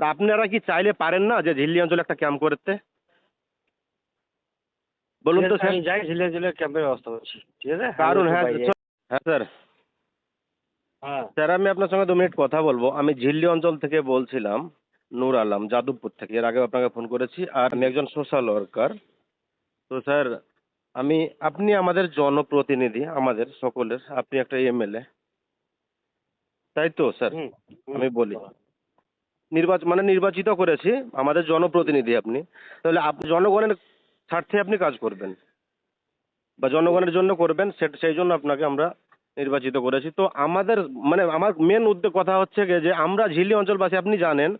আর আপনারা কি চাইলে পারেন না যে ঝিল্লি অঞ্চলে একটা ক্যাম্প করতে? বলুন তো স্যার। যাই ঝিলে ঝিলে ক্যাম্পের ব্যবস্থা করছি। ঠিক আছে? কারণ হ্যাঁ হ্যাঁ স্যার। হ্যাঁ। স্যার আমি আপনার সঙ্গে দু মিনিট কথা বলব। আমি ঝিল্লি অঞ্চল থেকে বলছিলাম নূর আলম যাদবপুর থেকে। এর আগে আপনাকে ফোন করেছি। আর আমি একজন সোশ্যাল ওয়ার্কার তো স্যার আমি আপনি আমাদের জনপ্রতিনিধি আমাদের সকলের। আপনি একটা এমএলএ। তাই তো স্যার। আমি বলি। নির্বাচন মানে নির্বাচিত করেছি, আমাদের জনপ্রতিনিধি আপনি। তাহলে জনগণের স্বার্থে আপনি কাজ করবেন। বা জনগণের জন্য করবেন সেই জন্য আপনাকে আমরা নির্বাচিত করেছি। তো আমাদের মানে আমার মেন উদ্যোগ কথা হচ্ছে যে আমরা ঝিলি অঞ্চলবাসী, আপনি জানেন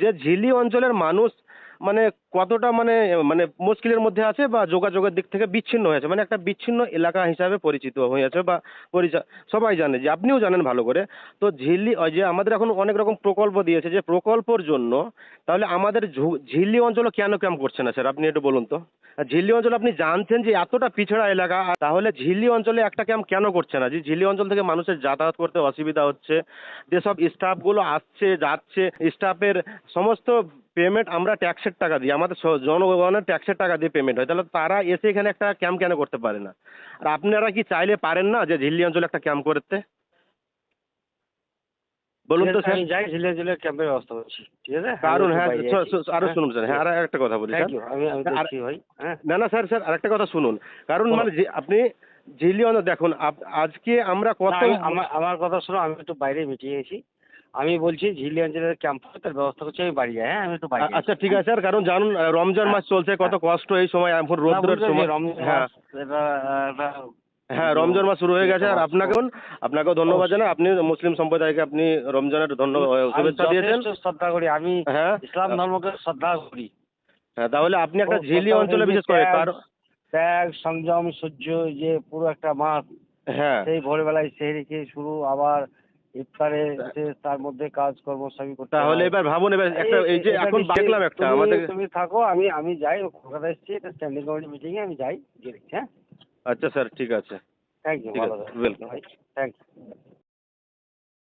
যে ঝিলি অঞ্চলের মানুষ মানে কতটা মানে মানে মুশকিলের মধ্যে আছে বা যোগাযোগের দিক থেকে বিচ্ছিন্ন হয়েছে? মানে একটা বিচ্ছিন্ন এলাকা হিসাবে পরিচিত হয়েছে বা পরিচয়, সবাই জানে যে, আপনিও জানেন ভালো করে। তো ঝিল্লি যে আমাদের এখন অনেক রকম প্রকল্প দিয়েছে যে, প্রকল্পর জন্য তাহলে আমাদের ঝিল্লি অঞ্চলে কেন ক্যাম্প করছে না স্যার? আপনি একটু বলুন তো। ঝিল্লি অঞ্চল আপনি জানছেন যে, এতটা পিছড়া এলাকা তাহলে ঝিল্লি অঞ্চলে একটা ক্যাম্প কেন করছে না? যে, ঝিল্লি অঞ্চল থেকে মানুষের যাতায়াত করতে অসুবিধা হচ্ছে, যেসব স্টাফগুলো আসছে, যাচ্ছে, স্টাফের সমস্ত পেমেন্ট আমরা ট্যাক্সের টাকা দিই আমাদের জনগণের ট্যাক্সের টাকা দিয়ে পেমেন্ট হয়। তাহলে তারা এসে এখানে একটা ক্যাম্প কেন করতে পারে না? আর আপনারা কি চাইলে পারেন না যে ঝিল্লি অঞ্চলে একটা ক্যাম্প করতে? বলুন তো স্যার। যাই ঝিলে ঝিলে ক্যাম্পের ব্যবস্থা করছি। ঠিক আছে? কারণ হ্যাঁ। আরও হ্যাঁ? শুনুন স্যার হ্যাঁ আর একটা কথা বলি স্যার। হ্যাঁ? না না স্যার স্যার আরেকটা কথা শুনুন। কারণ মানে আপনি ঝিল্লি অঞ্চল দেখুন আজকে আমরা কত আমার আমার কথা শোনো আমি একটু বাইরে মিটিয়ে গেছি আমি বলছি ঝিলি অঞ্চলের ক্যাম্প তার ব্যবস্থা করছি আমি বাড়ি যাই হ্যাঁ? আমি একটু বাইরে আ- আচ্ছা ঠিক আছে স্যার কারণ জানুন আহ, রমজান মাস চলছে কত কষ্ট এই সময় এখন রোদ্রের সময়। হ্যাঁ। হ্যাঁ রমজান মাস শুরু হয়ে গেছে আর আপনাকে আপনাকেও ধন্যবাদ জানাই আপনি মুসলিম সম্প্রদায়কে আপনি রমজানের ধন্যবাদ শুভেচ্ছা দিয়েছেন। শ্রদ্ধা করি আমি হ্যাঁ। ইসলাম ধর্মকে শ্রদ্ধা করি। হ্যাঁ তাহলে আপনি একটা ও, ঝিলি কথা অঞ্চলে বিশেষ করে ত্যাগ, কারণ ত্যাগ সংযম সহ্য যে পুরো একটা মাস হ্যাঁ। সেই ভোরবেলায় সেহরি খেয়ে শুরু আবার ইফতারে যে তার মধ্যে কাজকর্ম সবই করতে তাহলে এবার ভাবুন এবার একটা এই যে এখন দেখলাম একটা আমাদের তুমি থাকো আমি আমি যাই কলকাতা এসেছি এটা স্ট্যান্ডিং কমিটি মিটিংয়ে আমি যাই গিয়ে হ্যাঁ? আচ্ছা স্যার ঠিক আছে। থ্যাংক ইউ ভালো ভাই। Thank you